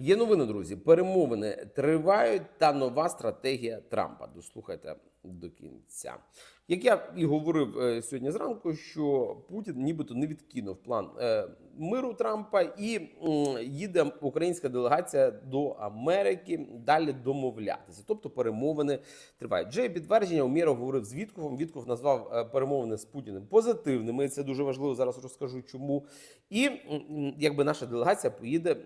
Є новини, друзі. Перемовини тривають та нова стратегія Трампа. Дослухайте до кінця. Як я і говорив е, сьогодні зранку, що Путін нібито не відкинув план е, миру Трампа і їде українська делегація до Америки далі домовлятися. Тобто перемовини тривають. Вже є підтвердження Умєров говорив з Віткофом. Вітков назвав е, перемовини з Путіним позитивними. Це дуже важливо. Зараз розкажу чому. І якби наша делегація поїде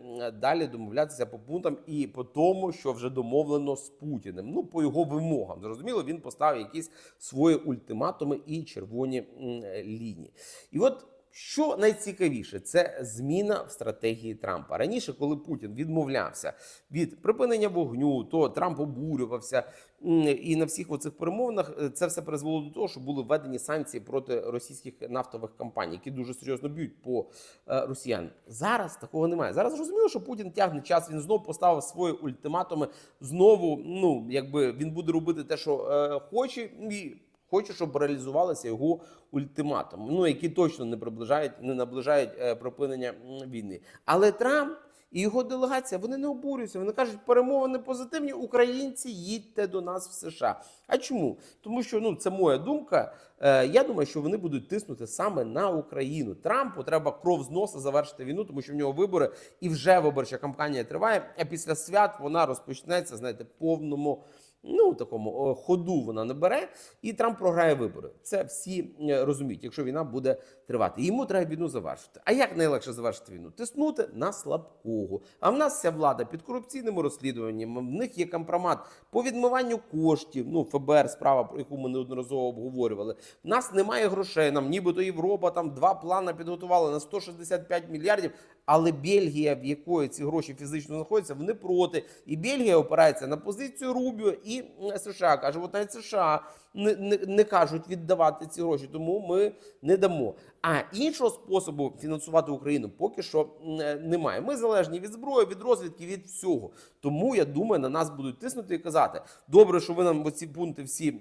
далі домовлятися по пунктам і по тому, що вже домовлено з Путіним. Ну по його вимогам. Зрозуміло, він поставив якісь свої ультиматуми і червоні м, лінії. І от. Що найцікавіше, це зміна в стратегії Трампа. Раніше, коли Путін відмовлявся від припинення вогню, то Трамп обурювався. І на всіх оцих перемовинах е, це все призвело до того, що були введені санкції проти російських нафтових компаній, які дуже серйозно б'ють по е, росіян. Зараз такого немає. Зараз зрозуміло, що Путін тягне час. Він знову поставив свої ультиматуми. Знову, ну якби він буде робити те, що е, хоче, і хоче, щоб реалізувалися його ультиматуми, ну які точно не приближають, не наближають е, припинення війни. Але Трамп. І його делегація вони не обурюються. Вони кажуть, перемовини позитивні. Українці їдьте до нас в США. А чому? Тому що ну це моя думка. Е, я думаю, що вони будуть тиснути саме на Україну. Трампу треба кров з носа завершити війну, тому що в нього вибори і вже виборча кампанія триває. А після свят вона розпочнеться, знаєте, повному. Ну, такому ходу вона не бере, і Трамп програє вибори. Це всі е, розуміють, якщо війна буде тривати. Йому треба війну завершити. А як найлегше завершити війну? Тиснути на слабкого. А в нас вся влада під корупційними розслідуваннями. В них є компромат по відмиванню коштів. Ну, ФБР, справа, про яку ми неодноразово обговорювали. В нас немає грошей. Нам нібито Європа там два плани підготувала на 165 мільярдів. Але Бельгія, в якої ці гроші фізично знаходяться, вони проти. І Бельгія опирається на позицію Рубіо і США. Каже, от навіть США не, не, не кажуть віддавати ці гроші, тому ми не дамо. А іншого способу фінансувати Україну поки що е, немає. Ми залежні від зброї, від розвідки, від всього. Тому я думаю, на нас будуть тиснути і казати: добре, що ви нам ці пункти всі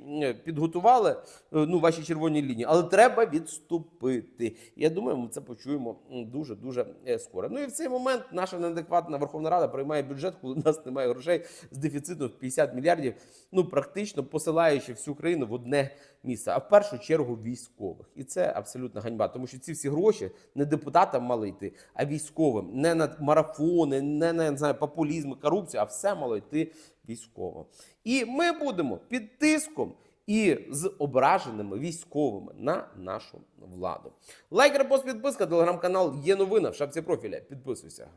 підготували, е, ну ваші червоні лінії, але треба відступити. Я думаю, ми це почуємо дуже дуже скоро. Ну і в цей момент наша неадекватна Верховна Рада приймає бюджет, коли у нас немає грошей з дефіцитом в 50 мільярдів. Ну практично посилаючи всю країну в одне місце, а в першу чергу військових. І це абсолютна ганьба, тому що ці всі гроші не депутатам мали йти, а військовим, не на марафони, не на не знаю, популізм, корупцію, а все мало йти військовим. І ми будемо під тиском. І з ображеними військовими на нашу владу. Лайк, репост, підписка, телеграм-канал є новина в шапці профіля. Підписуйся.